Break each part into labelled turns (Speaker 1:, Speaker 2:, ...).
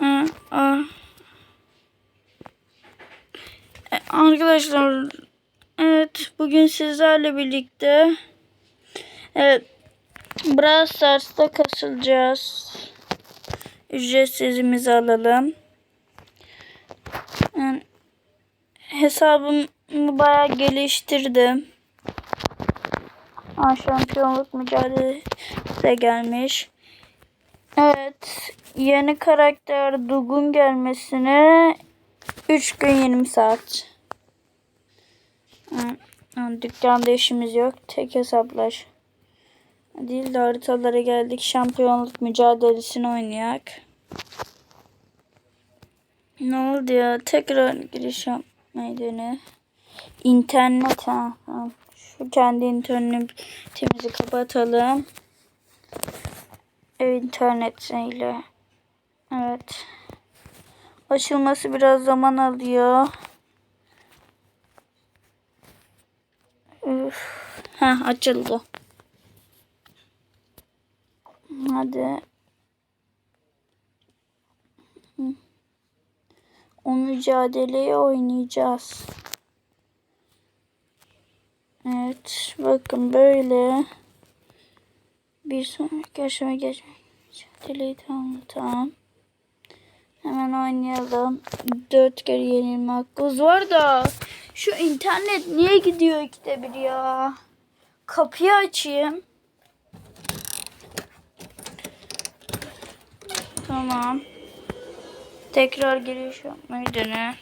Speaker 1: Aa. E, Arkadaşlar evet bugün sizlerle birlikte evet Brawl Stars'ta kasılacağız. Ücretsizimizi alalım. Yani hesabımı bayağı geliştirdim. Aa, şampiyonluk mücadelesi gelmiş. Evet. Yeni karakter Dugun gelmesine 3 gün 20 saat. Dükkanda işimiz yok. Tek hesaplaş. Değil de haritalara geldik. Şampiyonluk mücadelesini oynayak. Ne oldu ya? Tekrar giriş yapmayı dene. İnternet ha. Şu kendi internetimizi kapatalım. Ev internetiyle. Evet. Açılması biraz zaman alıyor. Üf. Heh, açıldı. Hadi. O mücadeleyi oynayacağız. Evet. Bakın böyle. Bir sonraki aşama geçmek. Mücadeleyi tamam. Hemen oynayalım. Dört kere yenilme hakkımız var da. Şu internet niye gidiyor ikide bir ya? Kapıyı açayım. Tamam. Tekrar giriş yapmayı dene.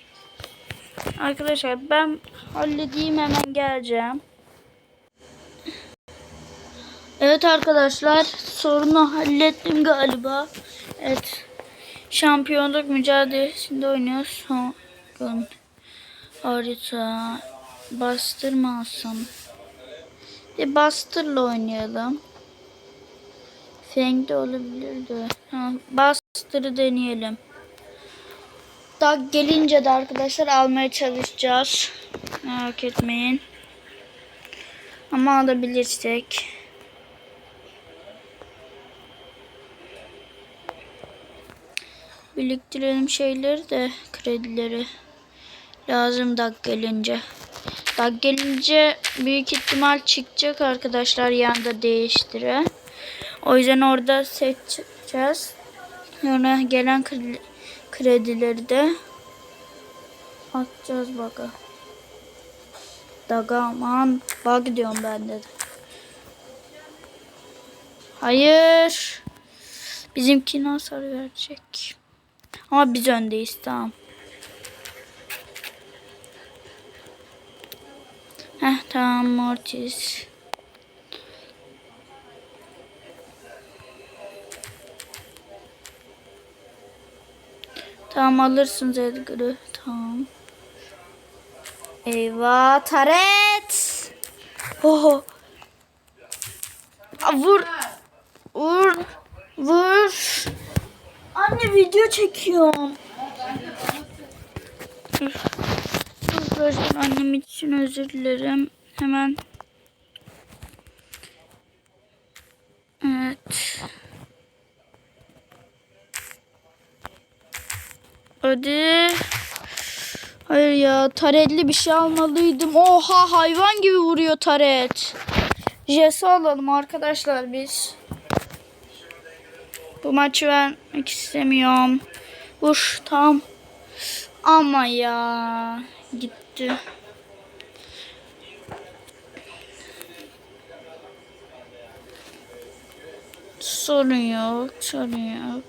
Speaker 1: Arkadaşlar ben halledeyim hemen geleceğim. Evet arkadaşlar sorunu hallettim galiba. Evet. Şampiyonluk mücadelesinde oynuyoruz. Son harita bastırma alsam. Bir bastırla oynayalım. Feng olabilirdi. Ha, bastırı deneyelim. Daha gelince de arkadaşlar almaya çalışacağız. Merak etmeyin. Ama alabilirsek. Biriktirelim şeyleri de kredileri. Lazım dakika gelince. Dakika gelince büyük ihtimal çıkacak arkadaşlar yanda değiştire. O yüzden orada seçeceğiz. Sonra gelen kredi, kredileri de atacağız baka. Daga aman bak diyorum ben de. Hayır. Bizimkine hasar verecek. Ama biz öndeyiz tamam. Heh tamam Mortis. Tamam alırsınız Edgar'ı. Tamam. Eyvah taret. Oho. Vur. Vur. Vur. Anne video çekiyorum. Arkadaşlar annem için özür dilerim. Hemen. Evet. Hadi. Hayır ya taretli bir şey almalıydım. Oha hayvan gibi vuruyor taret. Jesse alalım arkadaşlar biz. Bu maçı vermek istemiyorum. Vur tam. Ama ya gitti. Sorun yok, sorun yok.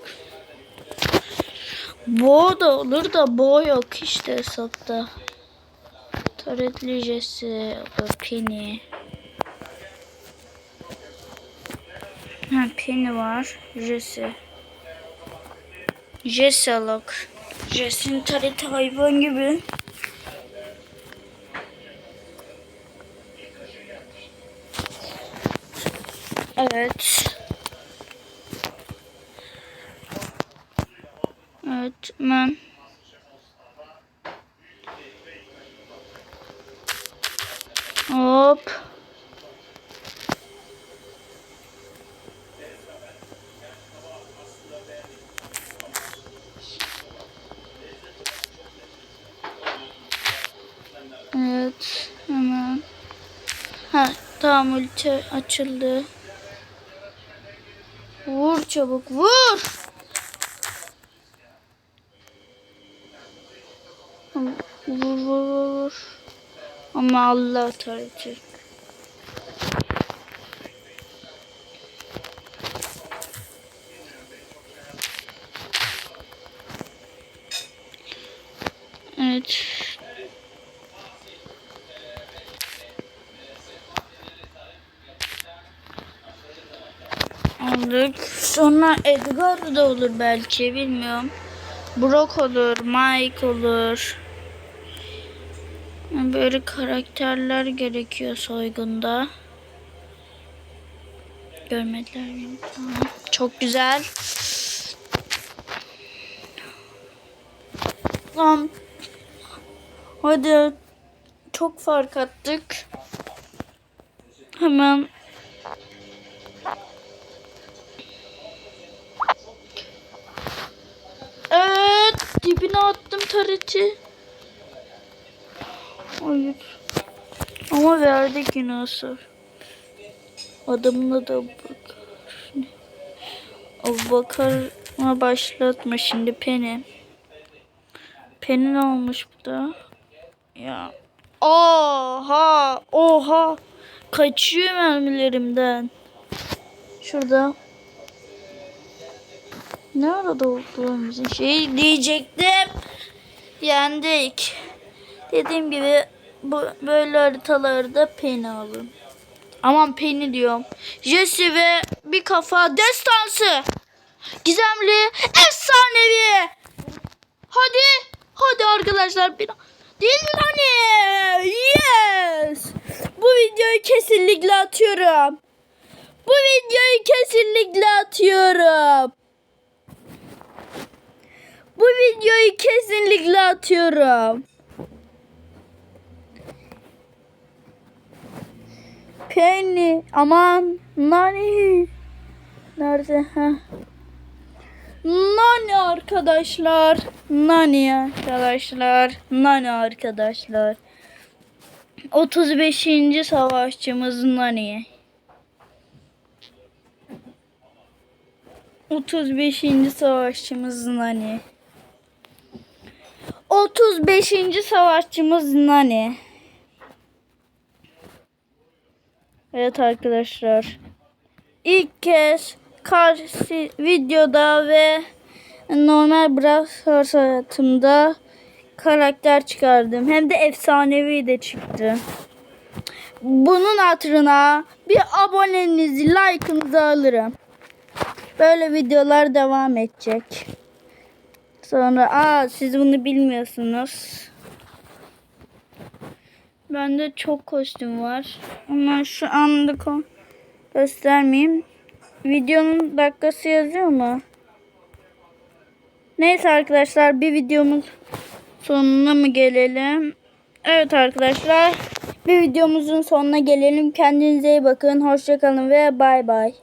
Speaker 1: Bo da olur da bo yok işte hesapta. Taretli Jesse, Penny. Ha, Penny var. Jesse. Jesse alak. Jesse'nin tareti hayvan gibi. Evet. Evet ben Tamam ulti açıldı. Vur çabuk vur. Vur vur vur. Ama Allah tarafı. Evet. Aldık. Sonra Edgar da olur belki bilmiyorum. Brock olur, Mike olur. Böyle karakterler gerekiyor soygunda. Görmediler beni. Çok güzel. Tamam. Hadi. Çok fark attık. Hemen dibine attım tareti. Hayır. Ama verdik yine. Adamına da bak. Abubakar'a başlatma şimdi Penny. Penny ne olmuş bu da? Ya. Oha! Oha! Kaçıyor mermilerimden. Şurada. Ne arada oldu bizim şey diyecektim. Yendik. Dediğim gibi bu böyle haritalarda Penny alın. Aman Penny diyorum. Jesse ve bir kafa destansı. Gizemli, efsanevi. Hadi, hadi arkadaşlar. Bir... Değil mi hani? Yes. Bu videoyu kesinlikle atıyorum. Bu videoyu kesinlikle atıyorum. Bu videoyu kesinlikle atıyorum. Penny aman Nani nerede ha? Nani arkadaşlar. Nani arkadaşlar. Nani arkadaşlar. 35. savaşçımız Nani. 35. savaşçımız Nani. 35. savaşçımız Nani. Evet arkadaşlar. İlk kez karşı videoda ve normal Brawl hayatımda karakter çıkardım. Hem de efsanevi de çıktı. Bunun hatırına bir abonenizi, like'ınızı alırım. Böyle videolar devam edecek. Sonra aa siz bunu bilmiyorsunuz. Bende çok kostüm var. Ama şu anda göstermeyeyim. Videonun dakikası yazıyor mu? Neyse arkadaşlar bir videomun sonuna mı gelelim? Evet arkadaşlar bir videomuzun sonuna gelelim. Kendinize iyi bakın. Hoşçakalın ve bay bay.